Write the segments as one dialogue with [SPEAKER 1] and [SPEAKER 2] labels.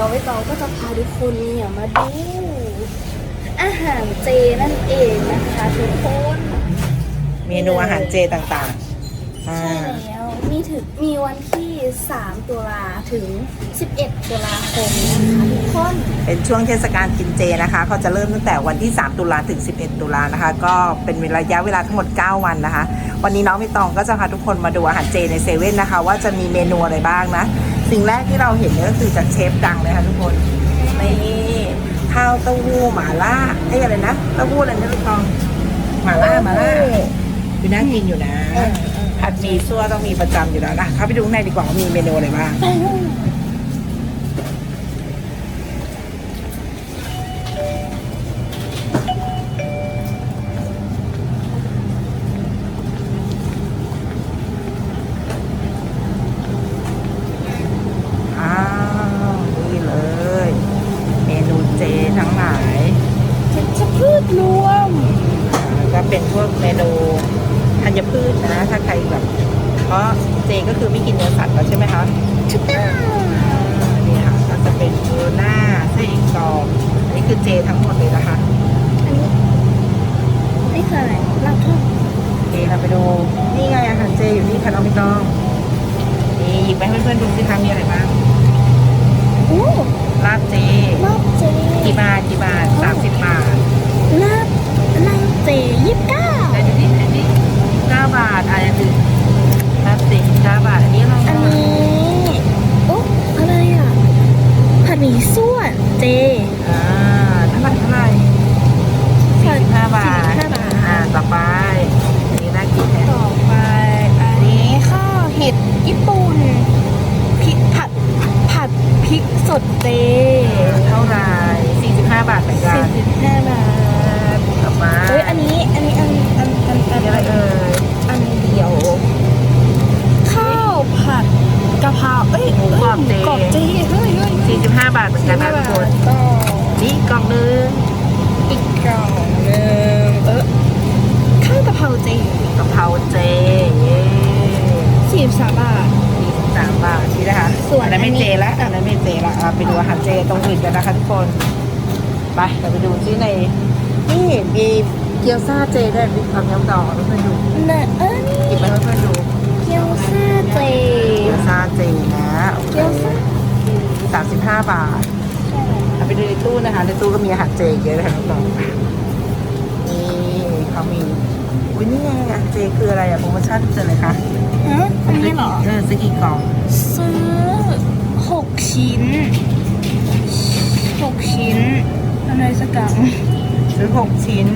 [SPEAKER 1] เราไว้ตองก็จะพาทุกคนเนี่ยมาดู อาหารเจนั่นเองนะคะทุกคน
[SPEAKER 2] เมนูอาหารเจต่างๆอ่า
[SPEAKER 1] ใช่แล้วมีถึงมีวันที่ 3 ตุลาถึง 11 ตุลาคมนะคะทุกคน
[SPEAKER 2] เป็นช่วงเทศกาลกินเจนะคะเขาจะเริ่มตั้งแต่วันที่ 3 ตุลาถึง 11 ตุลานะคะ ก็เป็นระยะเวลาทั้งหมด 9 วันนะคะ วันนี้น้องใบตองก็จะพาทุกคนมาดูอาหารเจในเซเว่นนะคะ ว่าจะมีเมนูอะไรบ้างนะ สิ่งแรกที่เราเห็นเนี่ยก็คือจากเชฟดังเลยค่ะทุกคนนี่ข้าวเต้าหู้หม่าล่าเอ้ยอะไรนะเต้าหู้อะไรนะลูกตองหม่าล่าหม่าล่าดูน่ากินอยู่นะผัดหมีซั่วต้องมีประจำอยู่แล้วนะเข้าไปดูข้างในดีกว่าว่ามีเมนูอะไรบ้าง คือเจทั้งหมดเลยนะคะ
[SPEAKER 1] อันนี้นี่คืออะไรลาบทอด
[SPEAKER 2] เจเราไปดู นี่ไงอาหารเจอยู่นี่ค่ะน้องไม่ต้องนี่หยิบไปให้เพื่อนๆดูสิคะมีอะไรบ้าง
[SPEAKER 1] โอ้
[SPEAKER 2] ลาบเจ
[SPEAKER 1] ลาบเจ
[SPEAKER 2] กี่บาทกี่บาทสามสิบบาท
[SPEAKER 1] ลาบลาบเจยี่สิบเก้า
[SPEAKER 2] ไหนดูดิไหนดิเก้าบาทอะไรคือลาบเจเก้าบาท อันนี้เรา
[SPEAKER 1] อันนี้โอ้อะไรอะผัดหมี่ส่วนเจ
[SPEAKER 2] อ่าเท่าไหร่เท่าไหร่
[SPEAKER 1] ผัด
[SPEAKER 2] ห้าบาท
[SPEAKER 1] ห้าบาท
[SPEAKER 2] อ่า ต่อไป อันนี้น่ากินแฮะ
[SPEAKER 1] ต่อไป อันนี้ข้าวเห็ดญี่ปุ่นพริกผัดผัดพริก สดเจ
[SPEAKER 2] เท่าไหร่สี่สิบห้าบาทเหมือนกัน
[SPEAKER 1] สี่สิบห้าบาท
[SPEAKER 2] ต่อมา
[SPEAKER 1] เฮ้ยอันนี้อันนี้อันอันอันอัน
[SPEAKER 2] อันนี้อะไรเอ่ย
[SPEAKER 1] อันเดียว ข้าวผัดกะเพราเอ้ย
[SPEAKER 2] หมูกรอบเจ
[SPEAKER 1] กรอบเจเฮ้ยเฮ้ย
[SPEAKER 2] สี่สิบห้าบาทเหมือนกันนะทุกคน
[SPEAKER 1] ก็
[SPEAKER 2] นี่กล่องนึง
[SPEAKER 1] อีกกล่องหนึงเออข้าวกะเพราเจ
[SPEAKER 2] กะเพราเจเย้
[SPEAKER 1] สี่สิบสามบาท
[SPEAKER 2] สี่สิบสามบาทนี่นะคะ
[SPEAKER 1] ส่วน
[SPEAKER 2] อันนั้นไม่
[SPEAKER 1] อันนี้
[SPEAKER 2] เจละอันนั้นไม่เจละอะไปดูอาหารเจตรงอื่นกันนะคะทุกคนไปเราไปดูที่ในนี่มีเกี๊ยวซ่าเจด้วยมีความยำดองให้เพื่อนดู
[SPEAKER 1] น่ะเอ้ย
[SPEAKER 2] หยิบไปให้เพื่อนดู
[SPEAKER 1] เกี๊ยวซ่าเจ
[SPEAKER 2] เกี๊ยวซ่าเจนะโอเค
[SPEAKER 1] เกี๊ยวซ่า
[SPEAKER 2] สามสิบห้าบาท
[SPEAKER 1] ใช่
[SPEAKER 2] เอาไปดูในตู้นะคะในตู้ก็มีอาหารเจเยอะเลยค่ะน้องๆนี่เขามี อุ้ยนี่ไงอาหารเจคืออะไรอะโปรโมชั่นเจอเลยค่ะ
[SPEAKER 1] ฮะอันนี้เหรอ
[SPEAKER 2] เออซื้อกี่กล่อง
[SPEAKER 1] ซื้อหกชิ้นหกชิ้น อะไรสักอย่าง
[SPEAKER 2] ซื้อหกชิ้น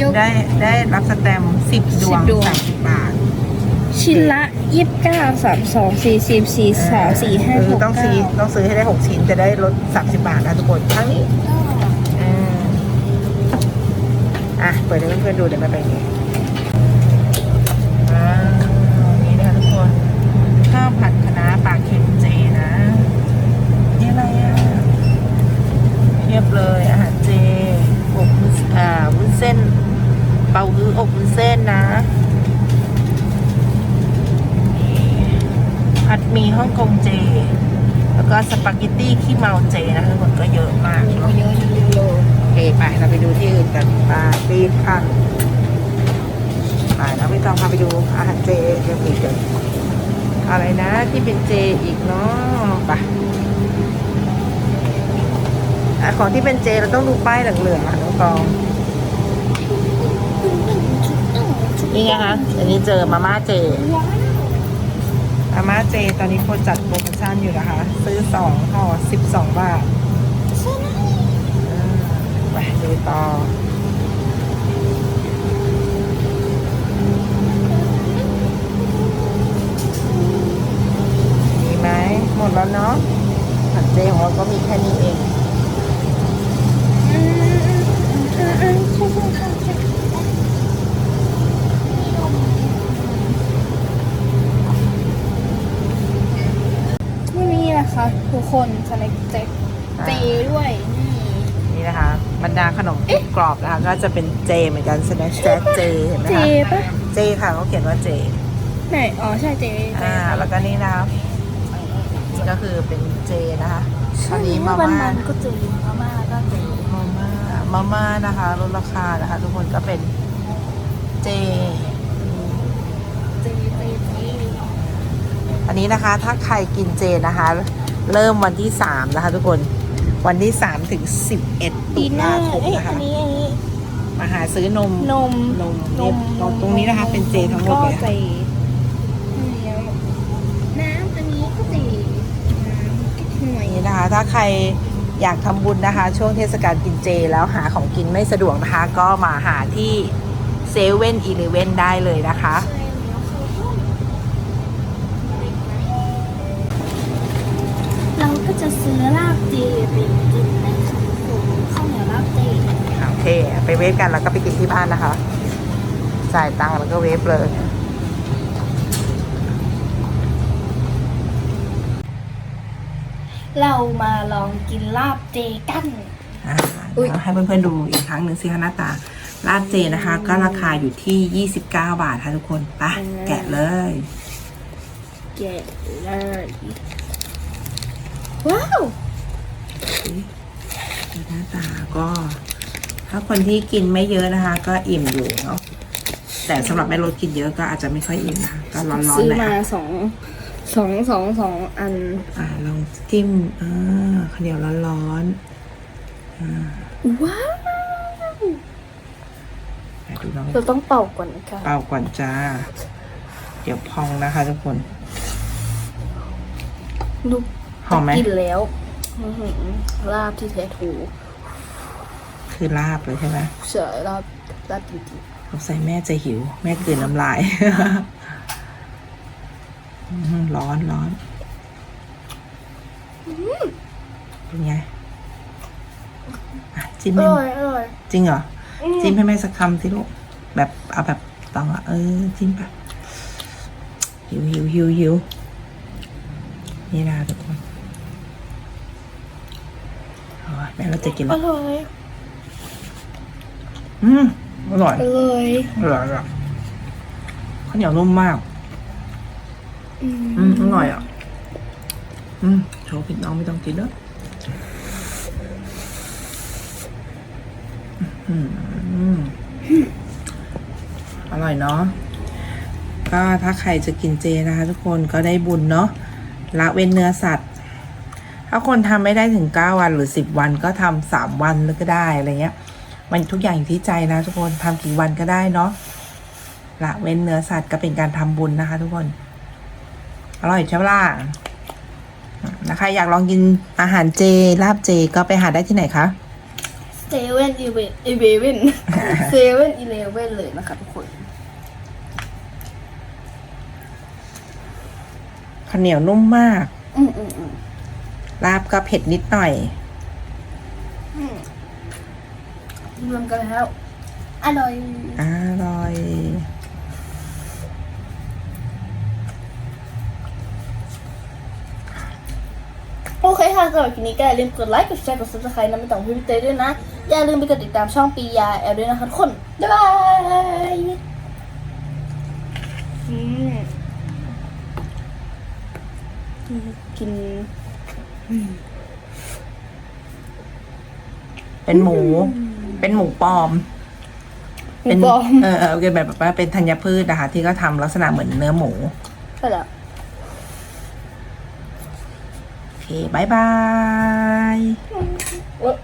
[SPEAKER 1] ยก
[SPEAKER 2] ได้ได้รับสแตมป์สิบดวง
[SPEAKER 1] 10ดวง
[SPEAKER 2] สามสิบบาท
[SPEAKER 1] ชิ้นละยี่สิบเก้าสามสองสี่สิบสี่สามสี่ห้า
[SPEAKER 2] เออ
[SPEAKER 1] หก
[SPEAKER 2] ต้อง
[SPEAKER 1] เก้า
[SPEAKER 2] ซื้อต้องซื้อให้ได้หกชิ้นจะได้ลดสามสิบบาทนะทุกคนทั้งนี้อ่าอะ เปิดให้เพื่อนๆดูเดี๋ยวมาไปนี่อ่านี่นะคะทุกคนข้าวผัดคะน้าปลาเค็มเจนะ นี่อะไรอะ เลย อาหารเจอบวุ้นอ่าวุ้นเส้น เปาฮื้ออบวุ้นเส้นนะผัดหมีฮ่องกงเจ แล้วก็สปาเกตตี้ขี้เมาเจนะทั้งหมดก็เยอะมากเนาะ
[SPEAKER 1] เยอะเยอะเยอะ
[SPEAKER 2] โอเคไปเราไปดูที่อื่นกันปลาปีดค่ะไปแล้วไม่ต้องพาไปดูอาหารเจยังมีเกิดอะไรนะที่เป็นเจอีกเนาะไป ของที่เป็นเจเราต้องดูป้ายเหลืองๆอะน้องตองนี่ไงคะอันนี้เจอมาม่าเจมาม่าเจตอนนี้โปรจัดโปรโมชั่นอยู่นะคะ ซื้อสองห่อสิบสองบาทอ่าไปดูต่อมีไหมหมดแล้วเนาะผัดเจของเราก็มีแค่นี้เอง
[SPEAKER 1] นี่นะ คะทุกคนสแน็คเจ็เจด้วยนี่
[SPEAKER 2] นี่นะคะบรรดาขนมกรอบนะคะ ก็จะเป็นเจเหมือนกันสแน็คแจ็คเจเห็นไหม
[SPEAKER 1] เจ
[SPEAKER 2] คะ
[SPEAKER 1] ปะ
[SPEAKER 2] เจค่ะเขาเขียนว่าเจ
[SPEAKER 1] ไหนอ๋อใช่เจเจ
[SPEAKER 2] อ่าแล้วก็นี่นะคะเจก็คือเป็นเจนะคะอันนี้มา
[SPEAKER 1] วัน
[SPEAKER 2] ม่า
[SPEAKER 1] นั้นก็เจมาม่าก็เจ
[SPEAKER 2] มาม่ามาม่านะคะลดราคานะคะ ทุกคนก็เป็นเจ
[SPEAKER 1] เจเจเจ
[SPEAKER 2] อันนี้นะคะ ถ้าใครกินเจนะคะ เริ่มวันที่3นะคะ ทุกคนวันที่3ถึง11ตุ
[SPEAKER 1] ปีหน้า
[SPEAKER 2] ลาคม
[SPEAKER 1] เอ้ย
[SPEAKER 2] นะ
[SPEAKER 1] อั
[SPEAKER 2] คะ
[SPEAKER 1] นนี้อันนี้
[SPEAKER 2] มาหาซื้อนม
[SPEAKER 1] นม
[SPEAKER 2] นมนี่นมตรงนี้นะคะ เป็นเจทั้งหมดเลย
[SPEAKER 1] ก็เจ
[SPEAKER 2] ค่ะ
[SPEAKER 1] น้ำอันนี้ก็เจน้ำหน่วย
[SPEAKER 2] นี่นะคะ ถ้าใครอยากทำบุญนะคะ ช่วงเทศกาลกินเจ แล้วหาของกินไม่สะดวกนะคะ ก็มาหาที่เซเว่นอีเลเว่นได้เลยนะคะ
[SPEAKER 1] ก็จะซื้อลาบเจไปกินนะคะผมข้าวเหนียวลาบเจ
[SPEAKER 2] โอเค ไปเวฟกันแล้วก็ไปกินที่บ้านนะคะ จ่ายตังค์แล้วก็เวฟเลย
[SPEAKER 1] เรามาลองกินลาบเจกัน
[SPEAKER 2] อ่า
[SPEAKER 1] อุ๊ย
[SPEAKER 2] เดี๋ยวให้เพื่อนๆดูอีกครั้งหนึ่งสิคะหน้าตาลาบเจนะคะ ก็ราคาอยู่ที่ 29 บาทค่ะทุกคนไปแกะเลย
[SPEAKER 1] แกะเลย ว้าว
[SPEAKER 2] หน้าตาก็ ถ้าคนที่กินไม่เยอะนะคะ ก็อิ่มอยู่เนาะแต่สำหรับแม่รถกินเยอะก็อาจจะไม่ค่อยอิ่มนะคะก็ร้อนๆ
[SPEAKER 1] ซื้อ
[SPEAKER 2] หน่อย
[SPEAKER 1] มา
[SPEAKER 2] ค่ะ
[SPEAKER 1] สองสองสองสองอัน
[SPEAKER 2] อ่าลองจิ้มอ่าข้าวเหนียวร้อนๆอ่า
[SPEAKER 1] ว้าว
[SPEAKER 2] ไหนดูน้อง
[SPEAKER 1] เราต้องเป่าก่อนนะคะ
[SPEAKER 2] เป่าก่อนจ้า เดี๋ยวพองนะคะทุกคน
[SPEAKER 1] ดู
[SPEAKER 2] หอมไหม
[SPEAKER 1] กินแล้วอื้อหือลาบที่แท้ถู
[SPEAKER 2] คือลาบเลยใช่ไหม
[SPEAKER 1] เฉยลาบลาบจริง
[SPEAKER 2] สงสัยแม่จะหิว แม่กลืนน้ำลายอื้อหือร้อนร้อนเป็นไงอะจิ้ม
[SPEAKER 1] ๆอ
[SPEAKER 2] ให้
[SPEAKER 1] ร่อยอร่อย
[SPEAKER 2] จริงเหรอ
[SPEAKER 1] อืม
[SPEAKER 2] จิ้มให้แม่สักคำสิลูก แบบเอาแบบต้องอะเออ จิ้มไปหิวหิวหิวหิวนี่นะทุกคนโอ้ย แม่เราจะกิน
[SPEAKER 1] อ
[SPEAKER 2] แล้ว
[SPEAKER 1] ร่อย
[SPEAKER 2] อืมอร่อย
[SPEAKER 1] อร่อย
[SPEAKER 2] อร่อยอะข้าวเหนียวนุ่มมาก
[SPEAKER 1] อืม
[SPEAKER 2] อืมอร่อยอะ อืมโชว์ผิดน้องไม่ต้องกินแล้วอืมอร่อยเนาะก็ถ้าใครจะกินเจนะคะทุกคนก็ได้บุญเนาะละเว้นเนื้อสัตว์ ถ้าคนทำไม่ได้ถึงเก้าวันหรือสิบวันก็ทำสามวันแล้วก็ได้อะไรเงี้ย มันทุกอย่างอยู่ที่ใจนะทุกคนทำกี่วันก็ได้เนาะละเว้นเนื้อสัตว์ก็เป็นการทำบุญนะคะ ทุกคน อร่อยใช่ไหมล่ะนะคะ อยากลองกินอาหารเจลาบเจก็ไปหาได้ที่ไหนคะ
[SPEAKER 1] เซเว่นอีเวนอีเวนเซเว่นอีเลเว่นเลยนะคะทุกคน
[SPEAKER 2] ข้าวเหนียวนุ่มมาก
[SPEAKER 1] อืมอืมอืม
[SPEAKER 2] ลาบก็เผ็ดนิดหน่อย
[SPEAKER 1] อืมรวมกันแล้ว อร่อย
[SPEAKER 2] อร่อย
[SPEAKER 1] โอเคค่ะสำหรับคลิปนี้ก็อย่าลืมกดไลค์กดแชร์กด subscribe นะไม่ต้องพี่เต้ด้วยนะ อย่าลืมไปกดติดตามช่องปียาแอลด้วยนะคะทุกคน บ๊ายบายอืมกิน
[SPEAKER 2] เป็นหมู เป็นหมูปลอม
[SPEAKER 1] เป็
[SPEAKER 2] เป็นน
[SPEAKER 1] บอม
[SPEAKER 2] เออเออเป็นแบบว่าเป็นธัญพืชนะคะ ที่ก็ทำลักษณะเหมือนเนื้อหมู
[SPEAKER 1] ไปแล้ว
[SPEAKER 2] โอเคบายบาย
[SPEAKER 1] โอ๊ะ